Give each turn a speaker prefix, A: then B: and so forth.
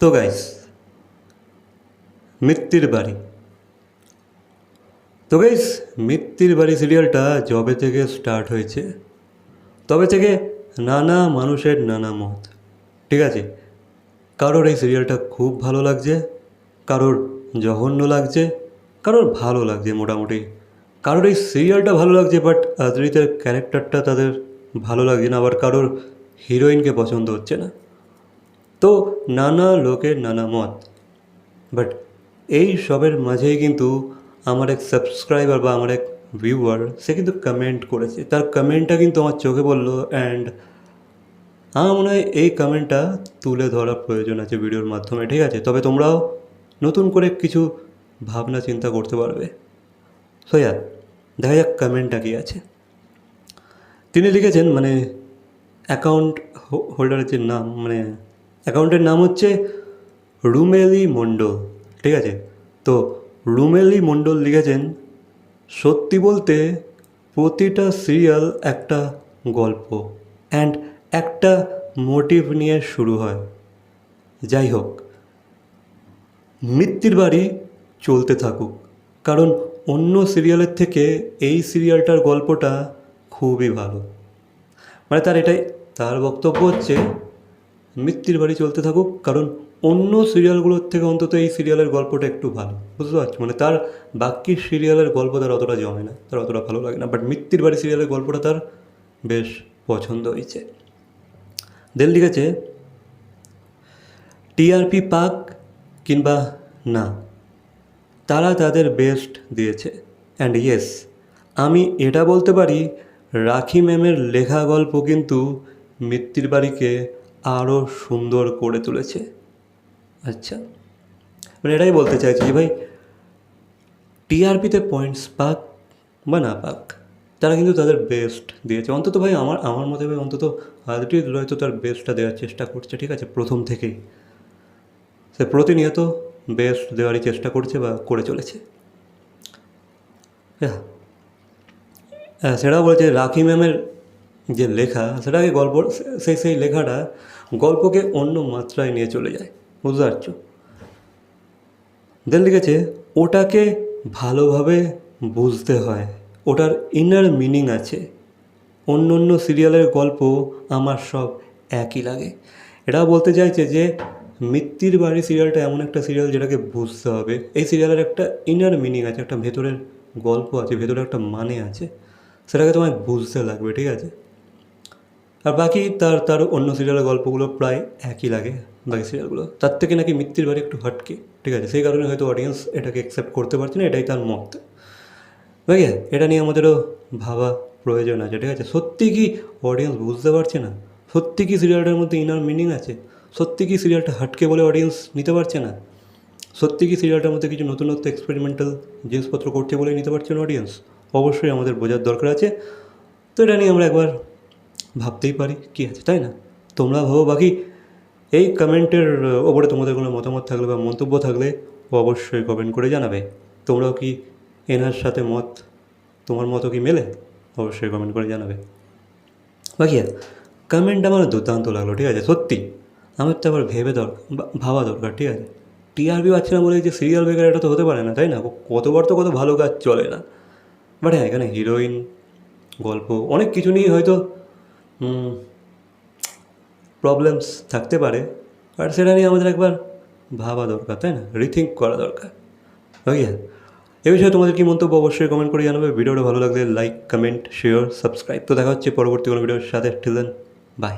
A: তো গাইস মৃত্যুর বাড়ি। তো গাইস মৃত্যুর বাড়ি সিরিয়ালটা জবে থেকে স্টার্ট হয়েছে। তবে থেকে নানা মানুষের নানা মত। ঠিক আছে? কারোর এই সিরিয়ালটা খুব ভালো লাগছে, কারোর জঘন্য লাগছে, কারোর ভালো লাগছে মোটামুটি। কারোর এই সিরিয়ালটা ভালো লাগছে বাট আদরিতের ক্যারেক্টারটা তাদের ভালো লাগছে না, আবার কারোর হিরোইনকে পছন্দ হচ্ছে না। তো নানা লোকের নানা মত। বাট এই সবের মাঝেই কিন্তু আমার এক সাবস্ক্রাইবার বা আমার এক ভিউয়ার সে কিন্তু কমেন্ট করেছে। তার কমেন্টটা কিন্তু আমার চোখে পড়ল অ্যান্ড আমার মনে হয় এই কমেন্টটা তুলে ধরা প্রয়োজন আছে ভিডিওর মাধ্যমে, ঠিক আছে? তবে তোমরাও নতুন করে কিছু ভাবনা চিন্তা করতে পারবে। সোয়া দেখা যাক কমেন্টটা কী আছে। তিনি লিখেছেন মানে অ্যাকাউন্ট হোল্ডারের যে নাম মানে অ্যাকাউন্টের নাম হচ্ছে রুমেলি মণ্ডল ঠিক আছে? তো রুমেলি মণ্ডল লিখেছেন, সত্যি বলতে প্রতিটা সিরিয়াল একটা গল্প অ্যান্ড একটা মোটিভ নিয়ে শুরু হয়। যাই হোক মৃত্যুর বাড়ি চলতে থাকুক, কারণ অন্য সিরিয়ালের থেকে এই সিরিয়ালটার গল্পটা খুবই ভালো। মানে তার এটাই, তার বক্তব্য হচ্ছে মৃত্যুর বাড়ি চলতে থাকুক, কারণ অন্য সিরিয়ালগুলোর থেকে অন্তত এই সিরিয়ালের গল্পটা একটু ভালো। বুঝতে পারছ? মানে তার বাকি সিরিয়ালের গল্প তার অতটা জমে না, তার অতটা ভালো লাগে না বাট মৃত্যুর বাড়ি সিরিয়ালের গল্পটা তার বেশ পছন্দ হয়েছে। দেন লিখেছে, টিআরপি পাক কিংবা না, তারা তাদের বেস্ট দিয়েছে। অ্যান্ড ইয়েস আমি এটা বলতে পারি, রাখি ম্যামের লেখা গল্প কিন্তু মৃত্যুর বাড়িকে আরও সুন্দর করে তুলেছে। আচ্ছা মানে এটাই বলতে চাইছি যে ভাই, টিআরপিতে পয়েন্টস পাক বা না পাক, তারা কিন্তু তাদের বেস্ট দিয়েছে। অন্তত ভাই আমার আমার মতে ভাই অন্তত আদিত্য হয়তো তার বেস্টটা দেওয়ার চেষ্টা করছে, ঠিক আছে? প্রথম থেকেই। সে প্রতিনিয়ত বেস্ট দেওয়ারই চেষ্টা করছে বা করে চলেছে। হ্যাঁ হ্যাঁ সেটাও বলেছে, রাখি ম্যামের যে লেখা, সেটাকে গল্প, সেই সেই লেখাটা গল্পকে অন্য মাত্রায় নিয়ে চলে যায়। বুঝতে পারছ? দেন লিখেছে, ওটাকে ভালোভাবে বুঝতে হয়। ওটার ইনার মিনিং আছে। অন্য অন্য সিরিয়ালের গল্প আমার সব একই লাগে। এটা বলতে চাইছে যে মৃত্যুর বাড়ি সিরিয়ালটা এমন একটা সিরিয়াল যেটাকে বুঝতে হবে। এই সিরিয়ালের একটা ইনার মিনিং আছে, একটা ভেতরের গল্প আছে, ভেতরে একটা মানে আছে। সেটাকে তোমায় বুঝতে লাগবে, ঠিক আছে? আর বাকি তার তার অন্য সিরিয়ালের গল্পগুলো প্রায় একই লাগে, বাকি সিরিয়ালগুলো তার থেকে নাকি মৃত্যুর বাড়ি একটু হটকে, ঠিক আছে? সেই কারণে হয়তো অডিয়েন্স এটাকে অ্যাকসেপ্ট করতে পারছে না, এটাই তার মত। ভাই এটা নিয়ে আমাদেরও ভাবা প্রয়োজন আছে, ঠিক আছে? সত্যি কি অডিয়েন্স বুঝতে পারছে না? সত্যি কি সিরিয়ালটার মধ্যে ইনার মিনিং আছে? সত্যি কি সিরিয়ালটা হাটকে বলে অডিয়েন্স নিতে পারছে না? সত্যি কি সিরিয়ালটার মধ্যে কিছু নতুনত্ব এক্সপেরিমেন্টাল জিনিসপত্র করছে বলে নিতে পারছে না অডিয়েন্স অবশ্যই আমাদের বোঝার দরকার আছে। তো এটা নিয়ে আমরা একবার ভাবতেই পারি কী আছে, তাই না? তোমরা ভাবো বাকি। এই কমেন্টের ওপরে তোমাদের কোনো মতামত থাকলে বা মন্তব্য থাকলে অবশ্যই কমেন্ট করে জানাবে। তোমরাও কি এনার সাথে মত, তোমার মতো কি মেলে? অবশ্যই কমেন্ট করে জানাবে। বাকি কমেন্ট আমার দুর্দান্ত লাগল, ঠিক আছে? সত্যি, আমার তো আবার ভেবে দরকার ভাবা দরকার, ঠিক আছে? টিআরপি পাচ্ছে না বলে যে সিরিয়াল বেকার এটা তো হতে পারে না, তাই না? কতবার তো কত ভালো কাজ চলে না। বাট হ্যাঁ এখানে হিরোইন গল্প, অনেক কিছু নিয়েই হয়তো প্রবলেমস থাকতে পারে, আর সেটা নিয়ে আমাদের একবার ভাবা দরকার, তাই না? রিথিঙ্ক করা দরকার। ওকে এ বিষয়ে তোমাদের কি মন্তব্য অবশ্যই কমেন্ট করে জানাবে। ভিডিওটা ভালো লাগলে লাইক কমেন্ট শেয়ার সাবস্ক্রাইব তো দেখা হচ্ছে পরবর্তী কোনো ভিডিওর সাথে। Till by